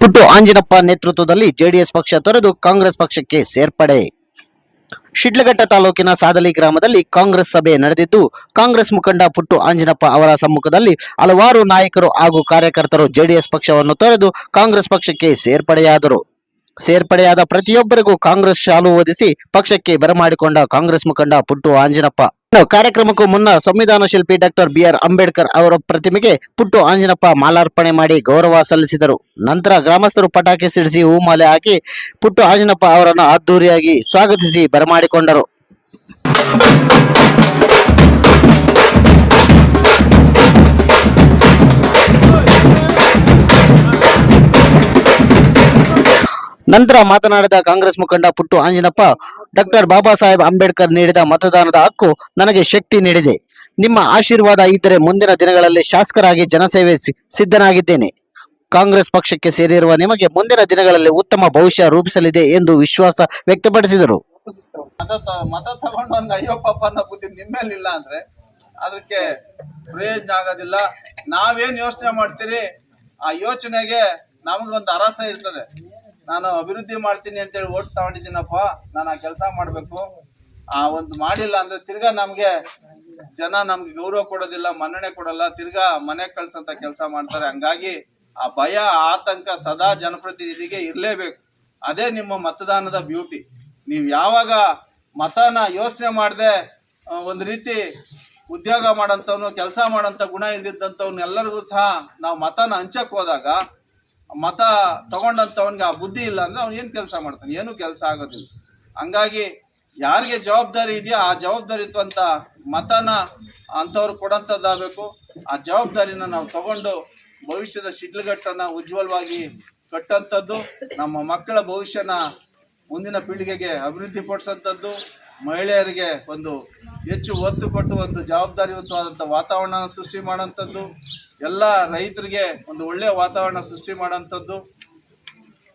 ಪುಟ್ಟ ಆಂಜನಪ್ಪ ನೇತೃತ್ವದಲ್ಲಿ ಜೆಡಿಎಸ್ ಪಕ್ಷ ತೊರೆದು ಕಾಂಗ್ರೆಸ್ ಪಕ್ಷಕ್ಕೆ ಸೇರ್ಪಡೆ. ಶಿಡ್ಲಘಟ್ಟ ತಾಲೂಕಿನ ಸಾದಲಿ ಗ್ರಾಮದಲ್ಲಿ ಕಾಂಗ್ರೆಸ್ ಸಭೆ ನಡೆದಿದ್ದು, ಕಾಂಗ್ರೆಸ್ ಮುಖಂಡ ಪುಟ್ಟು ಆಂಜನಪ್ಪ ಅವರ ಸಮ್ಮುಖದಲ್ಲಿ ಹಲವಾರು ನಾಯಕರು ಹಾಗೂ ಕಾರ್ಯಕರ್ತರು ಜೆಡಿಎಸ್ ಪಕ್ಷವನ್ನು ತೊರೆದು ಕಾಂಗ್ರೆಸ್ ಪಕ್ಷಕ್ಕೆ ಸೇರ್ಪಡೆಯಾದರು. ಸೇರ್ಪಡೆಯಾದ ಪ್ರತಿಯೊಬ್ಬರಿಗೂ ಕಾಂಗ್ರೆಸ್ ಶಾಲು ಓದಿಸಿ ಪಕ್ಷಕ್ಕೆ ಬರಮಾಡಿಕೊಂಡ ಕಾಂಗ್ರೆಸ್ ಮುಖಂಡ ಪುಟ್ಟು ಆಂಜನಪ್ಪ ಕಾರ್ಯಕ್ರಮಕ್ಕೂ ಮುನ್ನ ಸಂವಿಧಾನ ಶಿಲ್ಪಿ ಡಾಕ್ಟರ್ ಬಿಆರ್ ಅಂಬೇಡ್ಕರ್ ಅವರ ಪ್ರತಿಮೆಗೆ ಪುಟ್ಟು ಆಂಜನಪ್ಪ ಮಾಲಾರ್ಪಣೆ ಮಾಡಿ ಗೌರವ ಸಲ್ಲಿಸಿದರು. ನಂತರ ಗ್ರಾಮಸ್ಥರು ಪಟಾಕಿ ಸಿಡಿಸಿ ಹೂಮಾಲೆ ಹಾಕಿ ಪುಟ್ಟು ಆಂಜನಪ್ಪ ಅವರನ್ನು ಅದ್ದೂರಿಯಾಗಿ ಸ್ವಾಗತಿಸಿ ಬರಮಾಡಿಕೊಂಡರು. ನಂತರ ಮಾತನಾಡಿದ ಕಾಂಗ್ರೆಸ್ ಮುಖಂಡ ಪುಟ್ಟು ಆಂಜನಪ್ಪ ಡಾಕ್ಟರ್ ಬಾಬಾ ಸಾಹೇಬ್ ಅಂಬೇಡ್ಕರ್ ನೀಡಿದ ಮತದಾನದ ಹಕ್ಕು ನನಗೆ ಶಕ್ತಿ ನೀಡಿದೆ. ನಿಮ್ಮ ಆಶೀರ್ವಾದ ಇದ್ದರೆ ಮುಂದಿನ ದಿನಗಳಲ್ಲಿ ಶಾಸಕರಾಗಿ ಜನಸೇವೆ ಸಿದ್ಧನಾಗಿದ್ದೇನೆ. ಕಾಂಗ್ರೆಸ್ ಪಕ್ಷಕ್ಕೆ ಸೇರಿರುವ ನಿಮಗೆ ಮುಂದಿನ ದಿನಗಳಲ್ಲಿ ಉತ್ತಮ ಭವಿಷ್ಯ ರೂಪಿಸಲಿದೆ ಎಂದು ವಿಶ್ವಾಸ ವ್ಯಕ್ತಪಡಿಸಿದರು. ಮತ ತಗೊಂಡು ಒಂದು ಅನ್ನೋ ಅಂದ್ರೆ ಅದಕ್ಕೆ ಪ್ರಯೋಜನ ಆಗೋದಿಲ್ಲ. ನಾವೇನು ಯೋಚನೆ ಮಾಡ್ತೀರಿ? ಆ ಯೋಚನೆಗೆ ನಮಗೊಂದು ಅರಸ ಇರ್ತದೆ. ನಾನು ಅಭಿವೃದ್ಧಿ ಮಾಡ್ತೀನಿ ಅಂತೇಳಿ ಓಟ್ ತಗೊಂಡಿದ್ದೀನಪ್ಪ, ನಾನು ಆ ಕೆಲಸ ಮಾಡಬೇಕು. ಆ ಒಂದು ಮಾಡಿಲ್ಲ ಅಂದ್ರೆ ತಿರ್ಗಾ ನಮ್ಗೆ ಜನ ನಮ್ಗೆ ಗೌರವ ಕೊಡೋದಿಲ್ಲ, ಮನ್ನಣೆ ಕೊಡಲ್ಲ, ತಿರ್ಗಾ ಮನೆ ಕಳ್ಸಂತ ಕೆಲಸ ಮಾಡ್ತಾರೆ. ಹಂಗಾಗಿ ಆ ಭಯ, ಆತಂಕ ಸದಾ ಜನಪ್ರತಿನಿಧಿಗೆ ಇರಲೇಬೇಕು. ಅದೇ ನಿಮ್ಮ ಮತದಾನದ ಬ್ಯೂಟಿ. ನೀವು ಯಾವಾಗ ಮತನ ಯೋಚನೆ ಮಾಡದೆ ಒಂದು ರೀತಿ ಉದ್ಯೋಗ ಮಾಡೋಂಥವ್ನು, ಕೆಲಸ ಮಾಡೋಂಥ ಗುಣ ಇಲ್ದಿದ್ದಂಥವ್ನೆಲ್ಲರಿಗೂ ಸಹ ನಾವು ಮತನ ಹಂಚಕ್ ಹೋದಾಗ ಮತ ತಗೊಂಡಂಥವನಿಗೆ ಆ ಬುದ್ಧಿ ಇಲ್ಲ ಅಂದ್ರೆ ಅವ್ನು ಏನು ಕೆಲಸ ಮಾಡ್ತಾನೆ? ಏನೂ ಕೆಲಸ ಆಗೋದಿಲ್ಲ. ಹಂಗಾಗಿ ಯಾರಿಗೆ ಜವಾಬ್ದಾರಿ ಇದೆಯೋ ಆ ಜವಾಬ್ದಾರಿ ಜವಾಬ್ದಾರಿತ್ವಂತ ಮತನ ಅಂಥವ್ರು ಕೊಡೋಂಥದ್ದಾಗಬೇಕು. ಆ ಜವಾಬ್ದಾರಿನ ನಾವು ತಗೊಂಡು ಭವಿಷ್ಯದ ಶಿಡ್ಲಘಟ್ಟನ ಉಜ್ವಲವಾಗಿ ಕಟ್ಟಂಥದ್ದು, ನಮ್ಮ ಮಕ್ಕಳ ಭವಿಷ್ಯನ ಮುಂದಿನ ಪೀಳಿಗೆಗೆ ಅಭಿವೃದ್ಧಿ ಪಡಿಸೋಂಥದ್ದು. ಮಹಿಳೆಯರಿಗೆ ಒಂದು ಹೆಚ್ಚು ಒತ್ತು ಕೊಟ್ಟು ಒಂದು ಜವಾಬ್ದಾರಿಯುತವಾದಂಥ ವಾತಾವರಣ ಸೃಷ್ಟಿ ಮಾಡೋಂಥದ್ದು ಎಲ್ಲ ರೈತರಿಗೆ ಒಂದು ಒಳ್ಳೆಯ ವಾತಾವರಣ ಸೃಷ್ಟಿ ಮಾಡೋಂಥದ್ದು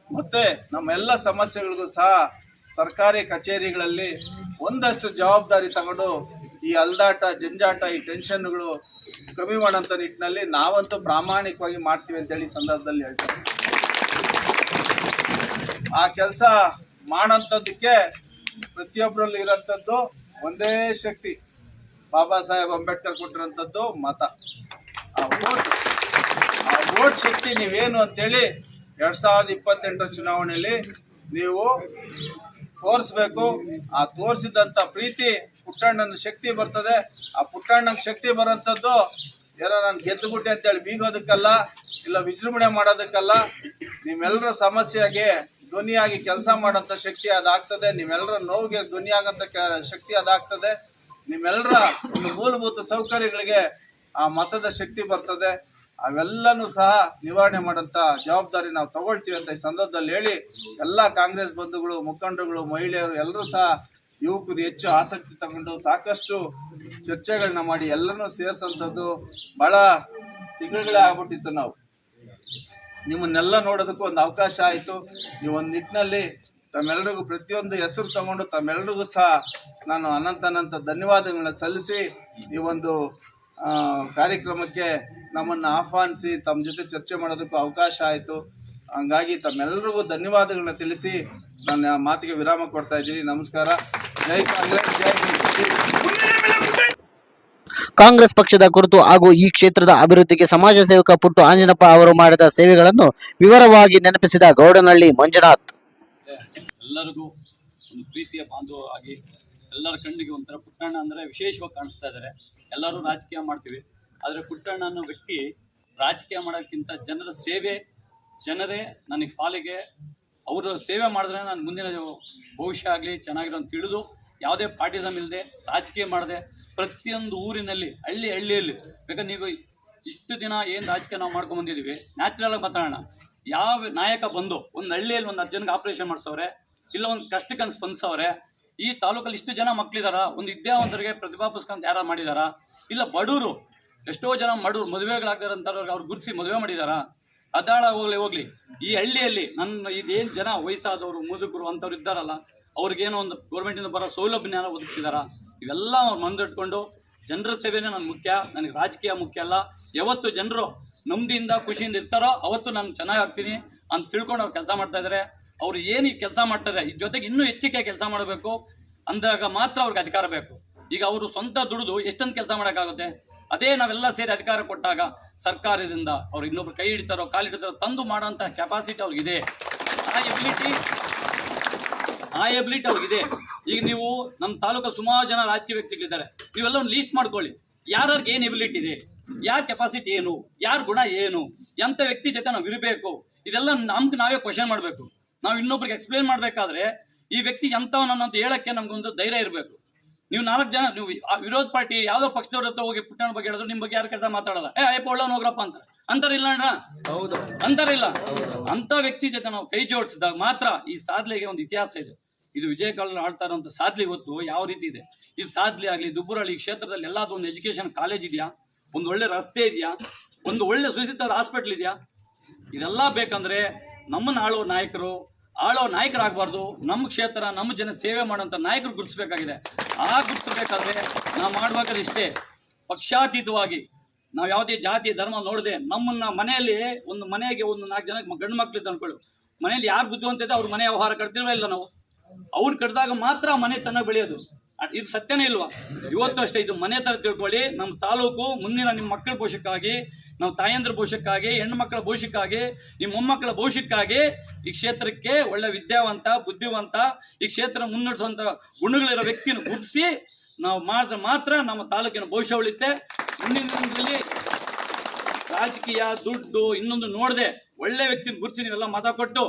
ಮತ್ತು ನಮ್ಮೆಲ್ಲ ಸಮಸ್ಯೆಗಳಿಗೂ ಸಹ ಸರ್ಕಾರಿ ಕಚೇರಿಗಳಲ್ಲಿ ಒಂದಷ್ಟು ಜವಾಬ್ದಾರಿ ತಗೊಂಡು ಈ ಅಲ್ದಾಟ, ಜಂಜಾಟ, ಈ ಟೆನ್ಷನ್ಗಳು ಕಮ್ಮಿ ಮಾಡೋಂಥ ನಿಟ್ಟಿನಲ್ಲಿ ನಾವಂತೂ ಪ್ರಾಮಾಣಿಕವಾಗಿ ಮಾಡ್ತೀವಿ ಅಂತೇಳಿ ಸಂದರ್ಭದಲ್ಲಿ ಹೇಳ್ತೀವಿ ಆ ಕೆಲಸ ಮಾಡೋಂಥದ್ದಕ್ಕೆ ಪ್ರತಿಯೊಬ್ಬರಲ್ಲಿ ಇರೋಂಥದ್ದು ಒಂದೇ ಶಕ್ತಿ. ಬಾಬಾ ಸಾಹೇಬ್ ಅಂಬೇಡ್ಕರ್ ಕೊಟ್ಟಿರೋಂಥದ್ದು ಮತ. ಆ ಓಟ್ ಆ ಓಟ್ ಶಕ್ತಿ ನೀವೇನು ಅಂತೇಳಿ ಎರಡ್ ಸಾವಿರದ ಇಪ್ಪತ್ತೆಂಟರ ಚುನಾವಣೆಯಲ್ಲಿ ನೀವು ತೋರಿಸ್ಬೇಕು. ಆ ತೋರಿಸಿದಂಥ ಪ್ರೀತಿ ಪುಟ್ಟಣ್ಣನ ಶಕ್ತಿ ಬರ್ತದೆ. ಆ ಪುಟ್ಟಣ್ಣನ ಶಕ್ತಿ ಬರೋಂಥದ್ದು ಏನೋ ನಾನು ಗೆದ್ದುಬಿಟ್ಟೆ ಅಂತೇಳಿ ಬೀಗೋದಕ್ಕಲ್ಲ, ಇಲ್ಲ ವಿಜೃಂಭಣೆ ಮಾಡೋದಕ್ಕಲ್ಲ ನಿಮ್ಮೆಲ್ಲರ ಸಮಸ್ಯೆಗೆ ಧ್ವನಿಯಾಗಿ ಕೆಲಸ ಮಾಡೋಂಥ ಶಕ್ತಿ ಅದಾಗ್ತದೆ. ನಿಮ್ಮೆಲ್ಲರ ನೋವಿಗೆ ಧ್ವನಿಯಾಗಂಥ ಕ- ಶಕ್ತಿ ಅದಾಗ್ತದೆ. ನಿಮ್ಮೆಲ್ಲರ ಒಂದು ಮೂಲಭೂತ ಸೌಕರ್ಯಗಳಿಗೆ ಆ ಮತದ ಶಕ್ತಿ ಬರ್ತದೆ. ಅವೆಲ್ಲನೂ ಸಹ ನಿವಾರಣೆ ಮಾಡೋಂಥ ಜವಾಬ್ದಾರಿ ನಾವು ತಗೊಳ್ತೀವಿ ಅಂತ ಈ ಸಂದರ್ಭದಲ್ಲಿ ಹೇಳಿ ಎಲ್ಲ ಕಾಂಗ್ರೆಸ್ ಬಂಧುಗಳು, ಮುಖಂಡರುಗಳು, ಮಹಿಳೆಯರು ಎಲ್ಲರೂ ಸಹ ಯುವಕರು ಹೆಚ್ಚು ಆಸಕ್ತಿ ತಗೊಂಡು ಸಾಕಷ್ಟು ಚರ್ಚೆಗಳನ್ನ ಮಾಡಿ ಎಲ್ಲರನ್ನೂ ಸೇರಿಸೋಂಥದ್ದು ಭಾಳ ತಿಂಗಳುಗಳೇ ಆಗ್ಬಿಟ್ಟಿತ್ತು ನಾವು. ನಿಮ್ಮನ್ನೆಲ್ಲ ನೋಡೋದಕ್ಕೂ ಒಂದು ಅವಕಾಶ ಆಯಿತು. ಈ ಒಂದು ನಿಟ್ಟಿನಲ್ಲಿ ತಮ್ಮೆಲ್ಲರಿಗೂ ಪ್ರತಿಯೊಂದು ಹೆಸರು ತಗೊಂಡು ತಮ್ಮೆಲ್ಲರಿಗೂ ಸಹ ನಾನು ಅನಂತ ಅನಂತ ಧನ್ಯವಾದಗಳನ್ನ ಸಲ್ಲಿಸಿ ಈ ಒಂದು ಕಾರ್ಯಕ್ರಮಕ್ಕೆ ನಮ್ಮನ್ನು ಆಹ್ವಾನಿಸಿ ತಮ್ಮ ಜೊತೆ ಚರ್ಚೆ ಮಾಡೋದಕ್ಕೂ ಅವಕಾಶ ಆಯಿತು. ಹಂಗಾಗಿ ತಮ್ಮೆಲ್ಲರಿಗೂ ಧನ್ಯವಾದಗಳನ್ನ ತಿಳಿಸಿ ನನ್ನ ಮಾತಿಗೆ ವಿರಾಮ ಕೊಡ್ತಾ ಇದ್ದೀನಿ. ನಮಸ್ಕಾರ. ಜೈ ಕಾಂಗ್ರೆಸ್ ಜೈ ಬಿಜೆಪಿ. ಕಾಂಗ್ರೆಸ್ ಪಕ್ಷದ ಕುರಿತು ಹಾಗೂ ಈ ಕ್ಷೇತ್ರದ ಅಭಿವೃದ್ಧಿಗೆ ಸಮಾಜ ಸೇವಕ ಪುಟ್ಟು ಆಂಜನಪ್ಪ ಅವರು ಮಾಡಿದ ಸೇವೆಗಳನ್ನು ವಿವರವಾಗಿ ನೆನಪಿಸಿದ ಗೌಡನಹಳ್ಳಿ ಮಂಜುನಾಥ್. ಎಲ್ಲರಿಗೂ ಒಂದು ಪ್ರೀತಿಯ ಬಾಂಧವವಾಗಿ ಎಲ್ಲರ ಕಣ್ಣಿಗೆ ಒಂಥರ ಪುಟ್ಟಣ್ಣ ಅಂದರೆ ವಿಶೇಷವಾಗಿ ಕಾಣಿಸ್ತಾ ಇದ್ದಾರೆ ಎಲ್ಲರೂ ರಾಜಕೀಯ ಮಾಡ್ತೀವಿ. ಆದರೆ ಪುಟ್ಟಣ್ಣ ಅನ್ನೋ ವ್ಯಕ್ತಿ ರಾಜಕೀಯ ಮಾಡೋಕ್ಕಿಂತ ಜನರ ಸೇವೆ, ಜನರೇ ನನಗೆ ಪಾಲಿಗೆ ಅವರು ಸೇವೆ ಮಾಡಿದ್ರೆ ನಾನು ಮುಂದಿನ ಭವಿಷ್ಯ ಆಗಲಿ ಚೆನ್ನಾಗಿರೋ ಅಂತ ತಿಳಿದು ಯಾವುದೇ ಪಾರ್ಟಿಸಮ್ ಇಲ್ಲದೆ ರಾಜಕೀಯ ಮಾಡದೆ ಪ್ರತಿಯೊಂದು ಊರಿನಲ್ಲಿ, ಹಳ್ಳಿ ಹಳ್ಳಿಯಲ್ಲಿ. ಬೇಕಾದ್ರೆ ನೀವು ಇಷ್ಟು ದಿನ ಏನು ರಾಜಕೀಯ ನಾವು ಮಾಡ್ಕೊಂಡು ಬಂದಿದ್ದೀವಿ ನ್ಯಾಚುರಲ್ ಆಗಿ ಮಾತಾಡೋಣ. ಯಾವ ನಾಯಕ ಬಂದು, ಒಂದು ಹಳ್ಳಿಯಲ್ಲಿ ಒಂದು ಜನಕ್ಕೆ ಆಪರೇಷನ್ ಮಾಡಿಸೋರೆ ಇಲ್ಲ ಒಂದು ಕಷ್ಟಕ್ಕೆ ಸ್ಪಂದಿಸೋರೆ ಈ ತಾಲೂಕಲ್ಲಿ ಇಷ್ಟು ಜನ ಮಕ್ಕಳಿದಾರ ಒಂದು ವಿದ್ಯಾವಂತರಿಗೆ ಪ್ರತಿಭಾ ಪುರಸ್ಕಾರ ಯಾರು ಮಾಡಿದಾರ? ಇಲ್ಲ ಬಡವರು, ಎಷ್ಟೋ ಜನ ಬಡವರು ಮದುವೆಗಳಾಗ್ತಾರಂತವ್ರಿಗೆ ಅವ್ರು ಗುರ್ಸಿ ಮದುವೆ ಮಾಡಿದಾರ? ಅದಾಳ ಹೋಗ್ಲಿ ಹೋಗ್ಲಿ. ಈ ಹಳ್ಳಿಯಲ್ಲಿ ನನ್ನ, ಇದೇನು ಜನ ವಯಸ್ಸಾದವರು, ಮುದುಕರು ಅಂಥವ್ರು ಇದ್ದಾರಲ್ಲ ಅವ್ರಿಗೇನೋ ಒಂದು ಗೌರ್ಮೆಂಟಿಂದ ಬರೋ ಸೌಲಭ್ಯನ ಒದಗಿಸಿದಾರ? ಇವೆಲ್ಲ ಅವ್ರು ಮಂದಿಟ್ಕೊಂಡು ಜನರ ಸೇವೆನೇ ನನ್ನ ಮುಖ್ಯ, ನನಗೆ ರಾಜಕೀಯ ಮುಖ್ಯ ಅಲ್ಲ. ಯಾವತ್ತು ಜನರು ನೆಮ್ಮದಿಯಿಂದ ಖುಷಿಯಿಂದ ಇರ್ತಾರೋ ಅವತ್ತು ನಾನು ಚೆನ್ನಾಗಿ ಆಗ್ತೀನಿ ಅಂತ ತಿಳ್ಕೊಂಡು ಅವ್ರು ಕೆಲಸ ಮಾಡ್ತಾ ಇದ್ದಾರೆ ಅವ್ರು ಏನು ಕೆಲಸ ಮಾಡ್ತಾರೆ ಈ ಜೊತೆಗೆ ಇನ್ನೂ ಹೆಚ್ಚಿಗೆ ಕೆಲಸ ಮಾಡಬೇಕು. ಅಂದಾಗ ಮಾತ್ರ ಅವ್ರಿಗೆ ಅಧಿಕಾರ ಬೇಕು. ಈಗ ಅವರು ಸ್ವಂತ ದುಡಿದು ಎಷ್ಟೊಂದು ಕೆಲಸ ಮಾಡೋಕ್ಕಾಗುತ್ತೆ? ಅದೇ ನಾವೆಲ್ಲ ಸೇರಿ ಅಧಿಕಾರ ಕೊಟ್ಟಾಗ ಸರ್ಕಾರದಿಂದ ಅವ್ರು ಇನ್ನೊಬ್ರು ಕೈ ಹಿಡಿತಾರೋ, ಕಾಲಿಡ್ತಾರೋ ತಂದು ಮಾಡೋಂಥ ಕೆಪಾಸಿಟಿ ಅವ್ರಿಗಿದೆ. ಆ ಎಬಿಲಿಟಿ ಆ ಎಬಿಲಿಟಿ ಅವ್ರಿಗಿದೆ. ಈಗ ನೀವು ನಮ್ಮ ತಾಲೂಕಲ್ಲಿ ಸುಮಾರು ಜನ ರಾಜಕೀಯ ವ್ಯಕ್ತಿಗಳಿದ್ದಾರೆ. ನೀವೆಲ್ಲ ಒಂದು ಲೀಸ್ಟ್ ಮಾಡ್ಕೊಳ್ಳಿ. ಯಾರ್ಯಾರಿಗೆ ಏನು ಎಬಿಲಿಟಿ ಇದೆ? ಯಾರ ಕೆಪಾಸಿಟಿ ಏನು? ಯಾರ ಗುಣ ಏನು? ಎಂಥ ವ್ಯಕ್ತಿ ಜೊತೆ ನಾವು ಇರಬೇಕು? ಇದೆಲ್ಲ ನಮ್ಗೆ ನಾವೇ ಕ್ವಶನ್ ಮಾಡಬೇಕು. ನಾವು ಇನ್ನೊಬ್ರಿಗೆ ಎಕ್ಸ್ಪ್ಲೇನ್ ಮಾಡಬೇಕಾದ್ರೆ ಈ ವ್ಯಕ್ತಿ ಎಂಥವನ್ನ ಅಂತ ಹೇಳಕ್ಕೆ ನಮಗೊಂದು ಧೈರ್ಯ ಇರಬೇಕು. ನೀವು ನಾಲ್ಕು ಜನ ನೀವು ಆ ವಿರೋಧ ಪಾರ್ಟಿ ಯಾವುದೋ ಪಕ್ಷದವ್ರ ಹತ್ರ ಹೋಗಿ ಪುಟ್ಟಣ ಬಗ್ಗೆ ಹೇಳಿದ್ರು ನಿಮ್ಮ ಬಗ್ಗೆ ಯಾರು ಕರೆದ ಮಾತಾಡಲ್ಲ. ಏ ಅಯ್ಯಪ್ಪ ಒಳ್ಳೆ ಹೋಗ್ರಪ್ಪ ಅಂತ ಅಂತಾರಿಲ್ಲ ಅಣ್ಣ? ಅಂತಾರಿಲ್ಲ ಅಂತ ವ್ಯಕ್ತಿ ಜೊತೆ ನಾವು ಕೈ ಜೋಡಿಸಿದಾಗ ಮಾತ್ರ ಈ ಸಾಧನೆಗೆ ಒಂದು ಇತಿಹಾಸ ಇದೆ. ಇದು ವಿಜಯ ಕಾಲದಲ್ಲಿ ಆಡ್ತಾ ಇರೋಂಥ ಸಾಧ್ಲಿ ಇವತ್ತು ಯಾವ ರೀತಿ ಇದೆ? ಇದು ಸಾಧ್ಲಿ ಆಗಲಿ ದುಬ್ಬರಳ್ಳಿ ಕ್ಷೇತ್ರದಲ್ಲಿ ಎಲ್ಲಾದೊಂದು ಒಂದು ಎಜುಕೇಶನ್ ಕಾಲೇಜ್ ಇದೆಯಾ? ಒಂದು ಒಳ್ಳೆ ರಸ್ತೆ ಇದೆಯಾ? ಒಂದು ಒಳ್ಳೆ ಸುಸಜ್ಜಿತ ಹಾಸ್ಪಿಟ್ಲ್ ಇದೆಯಾ? ಇದೆಲ್ಲ ಬೇಕಂದ್ರೆ ನಮ್ಮನ್ನು ಆಳೋ ನಾಯಕರು, ಆಳೋ ನಾಯಕರಾಗಬಾರ್ದು. ನಮ್ಮ ಕ್ಷೇತ್ರ ನಮ್ಮ ಜನ ಸೇವೆ ಮಾಡೋಂಥ ನಾಯಕರು ಗುರುತಿಸಬೇಕಾಗಿದೆ. ಆ ಗುರುತಿಸಬೇಕಾದ್ರೆ ನಾವು ಮಾಡಬೇಕಾದ್ರೆ ಇಷ್ಟೇ. ಪಕ್ಷಾತೀತವಾಗಿ ನಾವು ಯಾವುದೇ ಜಾತಿ, ಧರ್ಮ ನೋಡದೆ ನಮ್ಮನ್ನ ಮನೆಯಲ್ಲಿ ಒಂದು ಮನೆಗೆ ಒಂದು ನಾಲ್ಕು ಜನಕ್ಕೆ ಗಂಡು ಮಕ್ಳು ಇದ್ದು ಅನ್ಕೊಳ್ಳಿ. ಮನೆಯಲ್ಲಿ ಯಾರು ಬುದ್ಧಿವಂತ ಇದೆ ಅವ್ರ ಮನೆ ವ್ಯವಹಾರ ಕಟ್ತಿರೋ ಇಲ್ಲ ನಾವು. ಅವ್ರು ಕಟ್ಟಿದಾಗ ಮಾತ್ರ ಮನೆ ಚೆನ್ನಾಗಿ ಬೆಳೆಯೋದು. ಇದು ಸತ್ಯನೇ ಇಲ್ವಾ? ಇವತ್ತು ಅಷ್ಟೇ, ಇದು ಮನೆ ಥರ ತಿಳ್ಕೊಳ್ಳಿ. ನಮ್ಮ ತಾಲೂಕು, ಮುಂದಿನ ನಿಮ್ಮ ಮಕ್ಕಳ ಭವಿಷ್ಯಕ್ಕಾಗಿ ನಮ್ಮ ತಾಯಂದ್ರ ಭವಿಷ್ಯಕ್ಕಾಗಿ ಹೆಣ್ಣು ಮಕ್ಕಳ ಭವಿಷ್ಯಕ್ಕಾಗಿ ನಿಮ್ಮ ಮೊಮ್ಮಕ್ಕಳ ಭವಿಷ್ಯಕ್ಕಾಗಿ ಈ ಕ್ಷೇತ್ರಕ್ಕೆ ಒಳ್ಳೆ ವಿದ್ಯಾವಂತ, ಬುದ್ಧಿವಂತ, ಈ ಕ್ಷೇತ್ರ ಮುನ್ನಡೆಸುವಂಥ ಗುಣಗಳಿರೋ ವ್ಯಕ್ತಿನ ಗುರುತಿಸಿ ನಾವು ಮಾತ್ರ ಮಾತ್ರ ನಮ್ಮ ತಾಲೂಕಿನ ಭವಿಷ್ಯ ಉಳಿತೆ ಮುಂದಿನ ದಿನದಲ್ಲಿ ರಾಜಕೀಯ, ದುಡ್ಡು ಇನ್ನೊಂದು ನೋಡದೆ ಒಳ್ಳೆ ವ್ಯಕ್ತಿನ ಗುರುತಿಸಿ ನೀವೆಲ್ಲ ಮತ ಕೊಟ್ಟು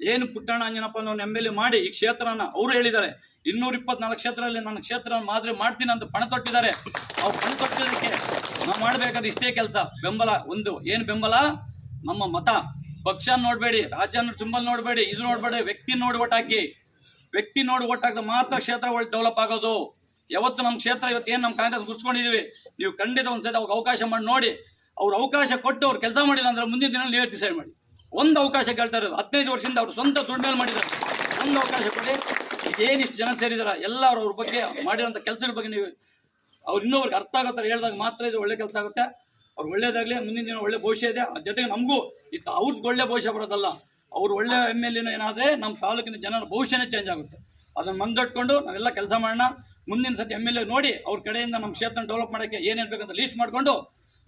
ಏನು ಪುಟ್ಟಣ್ಣ ಅಂಜನಪ್ಪ ಅನ್ನೋ ಎಂ ಎಲ್ ಎ ಮಾಡಿ ಈ ಕ್ಷೇತ್ರನ ಅವರು ಹೇಳಿದ್ದಾರೆ. ಇನ್ನೂರ ಇಪ್ಪತ್ನಾಲ್ಕು ಕ್ಷೇತ್ರದಲ್ಲಿ ನನ್ನ ಕ್ಷೇತ್ರ ಮಾದರಿ ಮಾಡ್ತೀನಿ ಅಂತ ಪಣ ತೊಟ್ಟಿದ್ದಾರೆ. ಅವ್ರು ಪಣ ತೊಟ್ಟಿದ್ದಕ್ಕೆ ನಾವು ಮಾಡಬೇಕಾದ್ರೆ ಇಷ್ಟೇ ಕೆಲಸ. ಬೆಂಬಲ ಒಂದು. ಏನು ಬೆಂಬಲ? ನಮ್ಮ ಮತ. ಪಕ್ಷ ನೋಡಬೇಡಿ, ರಾಜ್ಯ ಸಿಂಬಲ್ ನೋಡಬೇಡಿ, ಇದು ನೋಡಬೇಡಿ, ವ್ಯಕ್ತಿ ನೋಡಿ ಒಟ್ಟಾಕಿ ವ್ಯಕ್ತಿ ನೋಡಿ ಹಾಕಿದ್ರೆ ಮಾತ್ರ ಕ್ಷೇತ್ರ ಒಳ್ಳೆ ಡೆವಲಪ್ ಆಗೋದು. ಯಾವತ್ತು ನಮ್ಮ ಕ್ಷೇತ್ರ, ಇವತ್ತು ಏನು ನಮ್ಮ ಕಾಂಗ್ರೆಸ್ ಗುರ್ಸ್ಕೊಂಡಿದ್ದೀವಿ ನೀವು ಖಂಡಿತ ಒಂದ್ಸತಿ ಅವ್ರಿಗೆ ಅವಕಾಶ ಮಾಡಿ ನೋಡಿ. ಅವ್ರು ಅವಕಾಶ ಕೊಟ್ಟು ಅವ್ರು ಕೆಲಸ ಮಾಡಿಲ್ಲ ಅಂದ್ರೆ ಮುಂದಿನ ದಿನ ನೀವೇ ಡಿಸೈಡ್ ಮಾಡಿ. ಒಂದು ಅವಕಾಶ ಕೇಳ್ತಾ ಇರೋದು ಹದಿನೈದು ವರ್ಷದಿಂದ ಅವರು ಸ್ವಂತ ದುಡ್ಮೇಲೆ ಮಾಡಿದ್ದಾರೆ ಒಂದು ಅವಕಾಶ ಕೊಡಿ. ಏನಿಷ್ಟು ಜನ ಸೇರಿದಾರ, ಎಲ್ಲರೂ ಅವ್ರ ಬಗ್ಗೆ ಮಾಡಿರೋಂಥ ಕೆಲಸಗಳ ಬಗ್ಗೆ ನೀವು ಅವ್ರು ಇನ್ನೊಬ್ರಿಗೆ ಅರ್ಥ ಆಗೋ ಥರ ಹೇಳಿದಾಗ ಮಾತ್ರ ಇದು ಒಳ್ಳೆ ಕೆಲಸ ಆಗುತ್ತೆ. ಅವ್ರು ಒಳ್ಳೇದಾಗಲಿ, ಮುಂದಿನ ದಿನ ಒಳ್ಳೆ ಭವಿಷ್ಯ ಇದೆ. ಅದ್ರ ಜೊತೆಗೆ ನಮಗೂ ಇತ್ತು ಅವ್ರದ್ದು ಒಳ್ಳೆ ಭವಿಷ್ಯ ಬರೋದಲ್ಲ. ಅವ್ರು ಒಳ್ಳೆ ಎಂ ಎಲ್ ಏನಾದರೆ ನಮ್ಮ ತಾಲೂಕಿನ ಜನರ ಭವಿಷ್ಯನೇ ಚೇಂಜ್ ಆಗುತ್ತೆ. ಅದನ್ನು ಮಂದಟ್ಕೊಂಡು ನಾವೆಲ್ಲ ಕೆಲಸ ಮಾಡೋಣ. ಮುಂದಿನ ಸತಿ ಎಂ ಎಲ್ ಎ ನೋಡಿ ಅವ್ರ ಕಡೆಯಿಂದ ನಮ್ಮ ಕ್ಷೇತ್ರ ಡೆವಲಪ್ ಮಾಡೋಕ್ಕೆ ಏನೇನು ಬೇಕಂತ ಲೀಸ್ಟ್ ಮಾಡಿಕೊಂಡು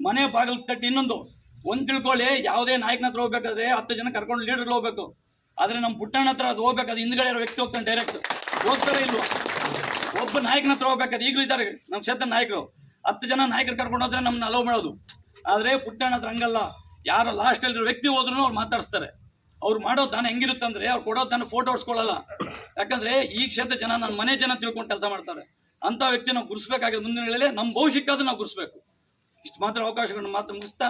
ಮನೆ ಬಾಗಿಲು ತಟ್ಟಿ ಇನ್ನೊಂದು. ಒಂದು ತಿಳ್ಕೊಳ್ಳಿ, ಯಾವುದೇ ನಾಯಕನ ಹತ್ರ ಹೋಗ್ಬೇಕಾದ್ರೆ ಹತ್ತು ಜನ ಕರ್ಕೊಂಡು ಲೀಡರ್ ಹೋಗ್ಬೇಕು. ಆದರೆ ನಮ್ಮ ಪುಟ್ಟಣ್ಣ ಹತ್ರ ಅದು ಹೋಗ್ಬೇಕಾದ್ರೆ ಹಿಂದ್ಗಡೆ ಇರೋ ವ್ಯಕ್ತಿ ಹೋಗ್ತಾನೆ ಡೈರೆಕ್ಟ್ ಹೋಗ್ತಾರೆ ಇಲ್ವಾ? ಒಬ್ಬ ನಾಯಕನ ಹತ್ರ ಹೋಗ್ಬೇಕಾದ್ರೆ ಈಗಲೂ ಇದ್ದಾರೆ ನಮ್ಮ ಕ್ಷೇತ್ರ ನಾಯಕರು. ಹತ್ತು ಜನ ನಾಯಕರು ಕರ್ಕೊಂಡು ಹೋದ್ರೆ ನಮ್ಮನ್ನ ಅಲೋ ಮಾಡೋದು. ಆದರೆ ಪುಟ್ಟಣ್ಣ ಹತ್ರ ಹಂಗಲ್ಲ. ಯಾರು ಲಾಸ್ಟಲ್ಲಿರೋ ವ್ಯಕ್ತಿ ಹೋದ್ರೂ ಅವ್ರು ಮಾತಾಡಿಸ್ತಾರೆ. ಅವ್ರು ಮಾಡೋ ದಾನ ಹೆಂಗಿರುತ್ತೆ ಅಂದ್ರೆ ಅವ್ರು ಕೊಡೋ ದಾನ ಫೋಟೋ ಹೊಡ್ಸ್ಕೊಳ್ಳಲ್ಲ ಯಾಕಂದ್ರೆ ಈ ಕ್ಷೇತ್ರ ಜನ ನನ್ನ ಮನೆ ಜನ ತಿಳ್ಕೊಂಡು ಕೆಲಸ ಮಾಡ್ತಾರೆ. ಅಂತ ವ್ಯಕ್ತಿ ನಾವು ಗುರುಸ್ಬೇಕಾಗಿದೆ ಮುಂದಿನ ಹೇಳಲೇ ನಮ್ಮ ಭವಿಷ್ಯಕ್ಕಾದ್ರೂ ನಾವು ಗುರುಸ್ಬೇಕು. ಇಷ್ಟು ಮಾತ್ರ ಅವಕಾಶಗಳನ್ನು ಮಾತ್ರ ಮುಗಿಸ್ತಾ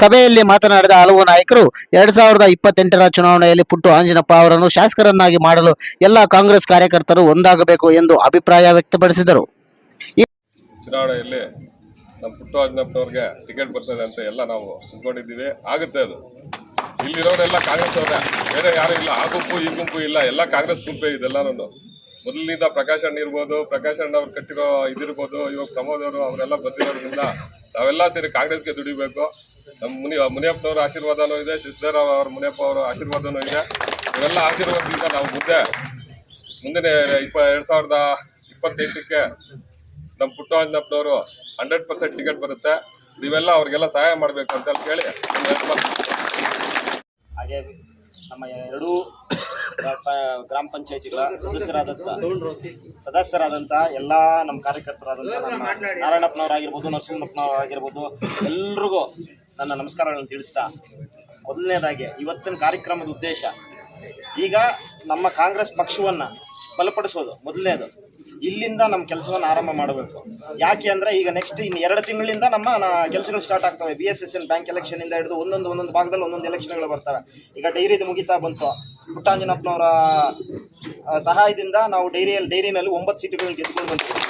ಸಭೆಯಲ್ಲಿ ಮಾತನಾಡಿದ ಹಲವು ನಾಯಕರು ಎರಡ್ ಸಾವಿರದ ಇಪ್ಪತ್ತೆಂಟರ ಚುನಾವಣೆಯಲ್ಲಿ ಪುಟ್ಟು ಆಂಜನಪ್ಪ ಅವರನ್ನು ಶಾಸಕರನ್ನಾಗಿ ಮಾಡಲು ಎಲ್ಲಾ ಕಾಂಗ್ರೆಸ್ ಕಾರ್ಯಕರ್ತರು ಒಂದಾಗಬೇಕು ಎಂದು ಅಭಿಪ್ರಾಯ ವ್ಯಕ್ತಪಡಿಸಿದರು. ಚುನಾವಣೆಯಲ್ಲಿ ನಮ್ಮ ಪುಟ್ಟರಾಜನಪ್ಪನವ್ರಿಗೆ ಟಿಕೆಟ್ ಬರ್ತದೆ ಅಂತ ಎಲ್ಲ ನಾವು ಅಂದ್ಕೊಂಡಿದ್ದೀವಿ ಆಗುತ್ತೆ ಅದು. ಇಲ್ಲಿರೋರೆಲ್ಲ ಕಾಂಗ್ರೆಸ್ ಅವರೇ. ಬೇರೆ ಯಾರು ಇಲ್ಲ. ಆ ಗುಂಪು, ಈ ಗುಂಪು ಇಲ್ಲ. ಎಲ್ಲ ಕಾಂಗ್ರೆಸ್ ಗುಂಪೇ ಇದೆಲ್ಲನೂ ಮೊದಲಿನಿಂದ ಪ್ರಕಾಶ್ ಅಣ್ಣ ಇರ್ಬೋದು, ಪ್ರಕಾಶ್ ಅಣ್ಣ ಅವ್ರು ಕಟ್ಟಿರೋ ಇದಿರ್ಬೋದು, ಇವಾಗ ಪ್ರಮೋದ್ ಅವರು, ಅವರೆಲ್ಲ ಬಂದಿರೋದ್ರಿಂದ ನಾವೆಲ್ಲ ಸೇರಿ ಕಾಂಗ್ರೆಸ್ಗೆ ದುಡಿಬೇಕು. ನಮ್ಮ ಮುನಿ, ಮುನಿಯಪ್ಪನವ್ರ ಆಶೀರ್ವಾದನೂ ಇದೆ ಶಿಸ್ಧರ್ ಅವ್ರ ಮುನಿಯಪ್ಪ ಅವರ ಆಶೀರ್ವಾದನೂ ಇದೆ. ಇವೆಲ್ಲ ಆಶೀರ್ವಾದದಿಂದ ನಾವು ಮುಂದೆ, ಮುಂದಿನ ಇಪ್ಪ, ಎರಡು ಸಾವಿರದ ಇಪ್ಪತ್ತೆಂಟಕ್ಕೆ ನಮ್ಮ ಪುಟ್ಟಣ್ಣಪ್ಪನವರು ಹಂಡ್ರೆಡ್ ಪರ್ಸೆಂಟ್ ಟಿಕೆಟ್ ಬರುತ್ತೆ. ನೀವೆಲ್ಲ ಅವ್ರಿಗೆಲ್ಲ ಸಹಾಯ ಮಾಡಬೇಕು ಅಂತ ಹೇಳಿ ಹಾಗೆ ನಮ್ಮ ಎರಡೂ ಗ್ರಾಮ ಪಂಚಾಯತಿಗಳ ಸದಸ್ಯರಾದಂಥ ಸದಸ್ಯರಾದಂಥ ಎಲ್ಲ ನಮ್ಮ ಕಾರ್ಯಕರ್ತರಾದಂಥ ನಮ್ಮ ನಾರಾಯಣಪ್ಪನವರಾಗಿರ್ಬೋದು, ನರಸಿಂಹಪ್ಪನವರಾಗಿರ್ಬೋದು, ಎಲ್ರಿಗೂ ನನ್ನ ನಮಸ್ಕಾರಗಳನ್ನು ತಿಳಿಸ್ತಾ ಮೊದಲನೇದಾಗಿ ಇವತ್ತಿನ ಕಾರ್ಯಕ್ರಮದ ಉದ್ದೇಶ ಈಗ ನಮ್ಮ ಕಾಂಗ್ರೆಸ್ ಪಕ್ಷವನ್ನು ಬಲಪಡಿಸೋದು, ಮೊದಲನೇದು. ಇಲ್ಲಿಂದ ನಮ್ಮ ಕೆಲಸವನ್ನು ಆರಂಭ ಮಾಡಬೇಕು. ಯಾಕೆ ಅಂದರೆ ಈಗ ನೆಕ್ಸ್ಟ್ ಇನ್ನು ಎರಡು ತಿಂಗಳಿಂದ ನಮ್ಮ ಕೆಲಸಗಳು ಸ್ಟಾರ್ಟ್ ಆಗ್ತವೆ. B S S L bank ಎಲೆಕ್ಷನಿಂದ ಹಿಡಿದು ಒಂದೊಂದು ಒಂದೊಂದು ಭಾಗದಲ್ಲಿ ಒಂದೊಂದು ಎಲೆಕ್ಷನ್ಗಳು ಬರ್ತವೆ. ಈಗ ಡೈರಿದು ಮುಗಿತಾ ಬಂತು. ಪುಟ್ಟಾಂಜನಪ್ಪನವರ ಸಹಾಯದಿಂದ ನಾವು ಡೈರಿಯಲ್ಲಿ ಡೈರಿನಲ್ಲಿ ಒಂಬತ್ತು ಸೀಟುಗಳು ಗೆದ್ದುಕೊಂಡು ಬಂದಿದ್ದೀವಿ.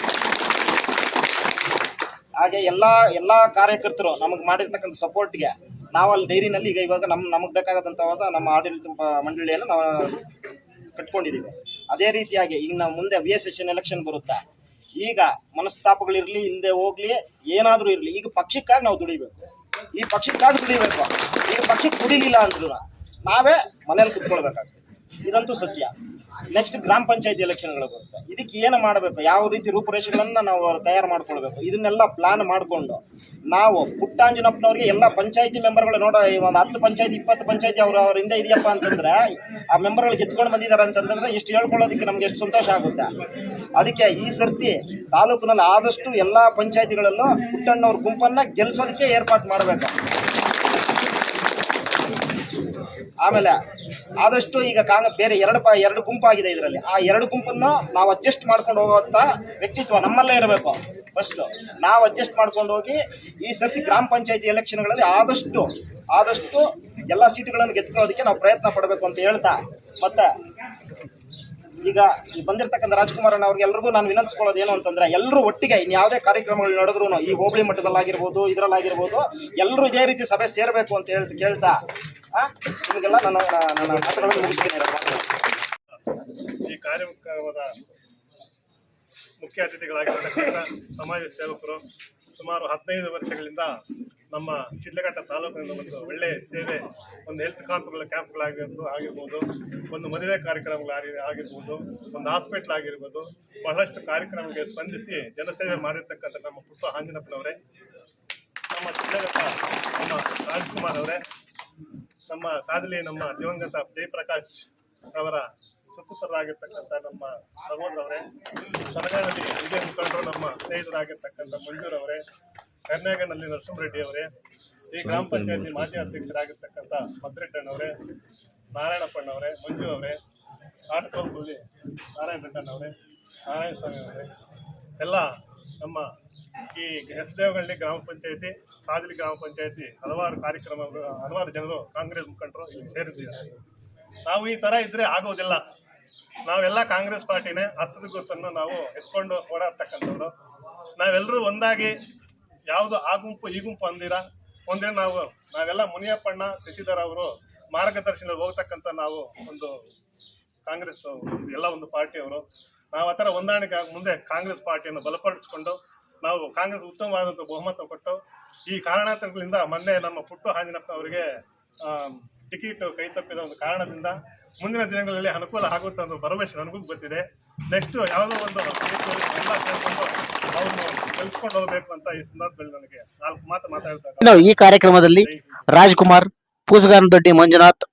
ಹಾಗೆ ಎಲ್ಲ ಎಲ್ಲ ಕಾರ್ಯಕರ್ತರು ನಮಗೆ ಮಾಡಿರ್ತಕ್ಕಂಥ ಸಪೋರ್ಟ್ಗೆ ನಾವು ಅಲ್ಲಿ ಡೈರಿನಲ್ಲಿ ಈಗ ಇವಾಗ ನಮ್ಮ ನಮಗೆ ಬೇಕಾದಂಥವಾದ ನಮ್ಮ ಆಡಳಿತ ಮಂಡಳಿಯನ್ನು ನಾವು ಕಟ್ಕೊಂಡಿದ್ದೀವಿ. ಅದೇ ರೀತಿಯಾಗಿ ಈಗ ನಾವು ಮುಂದೆ ವಿ ಎಸ್ ಎಸ್ ಎಲೆಕ್ಷನ್ ಬರುತ್ತೆ? ಈಗ ಮನಸ್ತಾಪಗಳಿರಲಿ ಹಿಂದೆ ಹೋಗ್ಲಿ, ಏನಾದರೂ ಇರಲಿ, ಈಗ ಪಕ್ಷಕ್ಕಾಗಿ ನಾವು ದುಡಿಬೇಕು. ಈ ಪಕ್ಷಕ್ಕಾಗಿ ದುಡಿಬೇಕು. ಈಗ ಪಕ್ಷಕ್ಕೆ ದುಡಿಲಿಲ್ಲ ಅಂದ್ರೂ ನಾವೇ ಮನೇಲಿ ಕುತ್ಕೊಳ್ಬೇಕಾಗ್ತದೆ. ಇದಂತೂ ಸತ್ಯ. ನೆಕ್ಸ್ಟ್ ಗ್ರಾಮ ಪಂಚಾಯತಿ ಎಲೆಕ್ಷನ್ಗಳು ಬರುತ್ತೆ. ಇದಕ್ಕೆ ಏನು ಮಾಡಬೇಕು? ಯಾವ ರೀತಿ ರೂಪುರೇಷೆಗಳನ್ನ ನಾವು ತಯಾರು ಮಾಡ್ಕೊಳ್ಬೇಕು? ಇದನ್ನೆಲ್ಲ ಪ್ಲಾನ್ ಮಾಡಿಕೊಂಡು ನಾವು ಪುಟ್ಟಾಂಜನಪ್ಪನವ್ರಿಗೆ ಎಲ್ಲ ಪಂಚಾಯತಿ ಮೆಂಬರ್ಗಳು ನೋಡ, ಈ ಒಂದು ಹತ್ತು ಪಂಚಾಯತಿ, ಇಪ್ಪತ್ತು ಪಂಚಾಯತಿ ಅವರು ಅವ್ರ ಹಿಂದೆ ಇದೆಯಪ್ಪ ಅಂತಂದ್ರೆ ಆ ಮೆಂಬರ್ಗಳು ಗೆದ್ಕೊಂಡು ಬಂದಿದ್ದಾರೆ ಅಂತಂದ್ರೆ ಇಷ್ಟು ಹೇಳ್ಕೊಳ್ಳೋದಕ್ಕೆ ನಮ್ಗೆ ಎಷ್ಟು ಸಂತೋಷ ಆಗುತ್ತೆ. ಅದಕ್ಕೆ ಈ ಸರ್ತಿ ತಾಲೂಕಿನಲ್ಲಿ ಆದಷ್ಟು ಎಲ್ಲ ಪಂಚಾಯತಿಗಳಲ್ಲೂ ಪುಟ್ಟಣ್ಣವ್ರ ಗುಂಪನ್ನ ಗೆಲ್ಲಿಸೋದಕ್ಕೆ ಏರ್ಪಾಟ್ ಮಾಡಬೇಕು. ಆಮೇಲೆ ಆದಷ್ಟು ಈಗ ಕಾಂಗ್ ಬೇರೆ ಎರಡು ಪ ಎರಡು ಗುಂಪಾಗಿದೆ ಇದರಲ್ಲಿ. ಆ ಎರಡು ಗುಂಪನ್ನು ನಾವು ಅಡ್ಜಸ್ಟ್ ಮಾಡ್ಕೊಂಡು ಹೋಗುವಂಥ ವ್ಯಕ್ತಿತ್ವ ನಮ್ಮಲ್ಲೇ ಇರಬೇಕು. ಫಸ್ಟ್ ನಾವು ಅಡ್ಜಸ್ಟ್ ಮಾಡ್ಕೊಂಡು ಹೋಗಿ ಈ ಸರ್ತಿ ಗ್ರಾಮ ಪಂಚಾಯತಿ ಎಲೆಕ್ಷನ್ಗಳಲ್ಲಿ ಆದಷ್ಟು ಆದಷ್ಟು ಎಲ್ಲ ಸೀಟುಗಳನ್ನು ಗೆದ್ಕೊಳ್ಳೋದಕ್ಕೆ ನಾವು ಪ್ರಯತ್ನ ಪಡಬೇಕು ಅಂತ ಹೇಳ್ತಾ, ಮತ್ತೆ ಈಗ ಈ ಬಂದಿರತಕ್ಕಂಥ ರಾಜ್ಕುಮಾರ್ ಅವ್ರಿಗೆ ಎಲ್ಲರಿಗೂ ನಾನು ವಿನಂತಿಸ್ಕೊಳ್ಳೋದು ಏನು ಅಂತಂದ್ರೆ ಎಲ್ಲರೂ ಒಟ್ಟಿಗೆ ಇನ್ನು ಯಾವುದೇ ಕಾರ್ಯಕ್ರಮಗಳು ನಡೆದ್ರೂ ಈ ಹೋಬಳಿ ಮಟ್ಟದಲ್ಲಾಗಿರ್ಬೋದು, ಇದರಲ್ಲಾಗಿರ್ಬೋದು ಎಲ್ಲರೂ ಇದೇ ರೀತಿ ಸಭೆ ಸೇರಬೇಕು ಅಂತ ಹೇಳ್ತಾ ಕೇಳ್ತಾ ನಿಮಗೆಲ್ಲ ನನ್ನ ನನ್ನ ಮಾತುಗಳನ್ನು ಮುಗಿಸ್ತೀನಿ ಈ ಕಾರ್ಯಕ್ರಮದ ಮುಖ್ಯ ಅತಿಥಿಗಳಾಗಿರ್ತಕ್ಕಂಥ ಸಮಾಜ ಸೇವಕರು ಸುಮಾರು ಹದಿನೈದು ವರ್ಷಗಳಿಂದ ನಮ್ಮ ಶಿಡ್ಲಘಟ್ಟ ತಾಲೂಕಿನಿಂದ ಒಂದು ಒಳ್ಳೆಯ ಸೇವೆ, ಒಂದು ಹೆಲ್ತ್ ಕ್ಯಾಂಪ್ಗಳ ಕ್ಯಾಂಪ್ಗಳಾಗಿರ್ಬೋದು ಆಗಿರ್ಬೋದು, ಒಂದು ಮದುವೆ ಕಾರ್ಯಕ್ರಮಗಳಾಗಿ ಆಗಿರ್ಬೋದು, ಒಂದು ಹಾಸ್ಪಿಟ್ಲ್ ಆಗಿರ್ಬೋದು, ಬಹಳಷ್ಟು ಕಾರ್ಯಕ್ರಮಗಳಿಗೆ ಸ್ಪಂದಿಸಿ ಜನಸೇವೆ ಮಾಡಿರ್ತಕ್ಕಂಥ ನಮ್ಮ ಪುಟ್ಟ ಆಂಜನಪ್ಪನವರೇ, ನಮ್ಮ ಶಿಡ್ಲಘಟ್ಟ ನಮ್ಮ ರಾಜ್ಕುಮಾರ್ ಅವರೇ, ನಮ್ಮ ಸಾಧಲಿ ನಮ್ಮ ದಿವಂಗತ ಜಯಪ್ರಕಾಶ್ ಅವರ ಸುಪುತ್ರರಾಗಿರ್ತಕ್ಕಂಥ ನಮ್ಮ ಸಹೋದರವರೇ ಸಲಗಾನದಲ್ಲಿ ವಿಜಯ ಮುಖಂಡರು ನಮ್ಮ ಸ್ನೇಹಿತರಾಗಿರ್ತಕ್ಕಂಥ ಮಂಜೂರವರೇ ಕರ್ನಾಟಕನಲ್ಲಿ ನರಸಿಂಹರೆಡ್ಡಿ ಅವರೇ ಈ ಗ್ರಾಮ ಪಂಚಾಯತಿ ಮಾಜಿ ಅಧ್ಯಕ್ಷರಾಗಿರ್ತಕ್ಕಂಥ ಮದ್ರೆಟ್ಟಣ್ಣವರೇ ನಾರಾಯಣಪ್ಪಣ್ಣವರೇ ಮಂಜು ಅವರೇ ಆಟಕೋಲ್ಪಲ್ಲಿ ನಾರಾಯಣ ರೆಡ್ಡಣ್ಣವರೇ ನಾರಾಯಣ ಸ್ವಾಮಿ ಅವರೇ ಎಲ್ಲ ನಮ್ಮ ಈ ಹೆಸದೇವಗಳ್ಳಿ ಗ್ರಾಮ ಪಂಚಾಯತಿ ಸಾದಲಿ ಗ್ರಾಮ ಪಂಚಾಯತಿ ಹಲವಾರು ಕಾರ್ಯಕ್ರಮಗಳು ಹಲವಾರು ಜನರು ಕಾಂಗ್ರೆಸ್ ಮುಖಂಡರು ಇಲ್ಲಿ ಸೇರಿದ್ದಾರೆ. ನಾವು ಈ ತರ ಇದ್ರೆ ಆಗೋದಿಲ್ಲ. ನಾವೆಲ್ಲ ಕಾಂಗ್ರೆಸ್ ಪಾರ್ಟಿನೇ ಹಸ್ತದ ಗುರುತನ್ನು ನಾವು ಎತ್ಕೊಂಡು ಓಡಾಡ್ತಕ್ಕಂಥವ್ರು. ನಾವೆಲ್ಲರೂ ಒಂದಾಗಿ ಯಾವುದು ಆ ಗುಂಪು ಈ ಗುಂಪು ಅಂದಿರ? ಒಂದೇ ನಾವು, ನಾವೆಲ್ಲ ಮುನಿಯಪ್ಪಣ್ಣ ಶಶಿಧರ್ ಅವರು ಮಾರ್ಗದರ್ಶನ ಹೋಗ್ತಕ್ಕಂಥ ನಾವು ಒಂದು ಕಾಂಗ್ರೆಸ್ ಎಲ್ಲ ಒಂದು ಪಾರ್ಟಿಯವರು ನಾವು ಆ ಥರ ಹೊಂದಾಣಿಕೆ ಮುಂದೆ ಕಾಂಗ್ರೆಸ್ ಪಾರ್ಟಿಯನ್ನು ಬಲಪಡಿಸಿಕೊಂಡು ನಾವು ಕಾಂಗ್ರೆಸ್ ಉತ್ತಮವಾದಂಥ ಬಹುಮತ ಕೊಟ್ಟು ಈ ಕಾರಣಾಂತರಗಳಿಂದ ಮೊನ್ನೆ ನಮ್ಮ ಪುಟ್ಟು ಹಾಂಜಿನಪ್ಪ ಅವರಿಗೆ ಟಿಕೆಟ್ ಕೈ ತಪ್ಪಿದ ಒಂದು ಕಾರಣದಿಂದ ಮುಂದಿನ ದಿನಗಳಲ್ಲಿ ಅನುಕೂಲ ಆಗುತ್ತೆ ಅನ್ನೋ ಭರವಸೆ ನನಗೂ ಗೊತ್ತಿದೆ. ನೆಕ್ಸ್ಟ್ ಯಾವುದೋ ಒಂದು ಎಲ್ಲ ಸೇರಿಕೊಂಡು ಅವ್ರನ್ನು ಗೆಲ್ಸ್ಕೊಂಡು ಹೋಗ್ಬೇಕು ಅಂತ ಈ ಸಂದರ್ಭದಲ್ಲಿ ನನಗೆ ನಾಲ್ಕು ಮಾತು ಮಾತಾಡ್ತಾ ಈ ಕಾರ್ಯಕ್ರಮದಲ್ಲಿ ರಾಜ್ಕುಮಾರ್ ಪೂಸಗಾನದೊಡ್ಡಿ ಮಂಜುನಾಥ್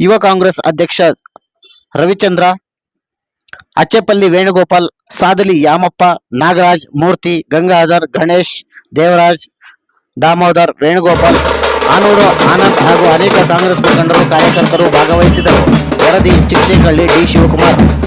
ಯುವ ಕಾಂಗ್ರೆಸ್ ಅಧ್ಯಕ್ಷ ರವಿಚಂದ್ರ ಅಚ್ಚೆಪಲ್ಲಿ ವೇಣುಗೋಪಾಲ್ ಸಾದಲಿ ಯಾಮಪ್ಪ ನಾಗರಾಜ್ ಮೂರ್ತಿ ಗಂಗಾಧರ್ ಗಣೇಶ್ ದೇವರಾಜ್ ದಾಮೋದರ್ ವೇಣುಗೋಪಾಲ್ ಆನೂರು ಆನಂದ್ ಹಾಗೂ ಅನೇಕ ಕಾಂಗ್ರೆಸ್ ಮುಖಂಡರು ಕಾರ್ಯಕರ್ತರು ಭಾಗವಹಿಸಿದರು. ವರದಿ ಚಿಕ್ಕೇಕಳ್ಳಿ ಡಿ. ಶಿವಕುಮಾರ್.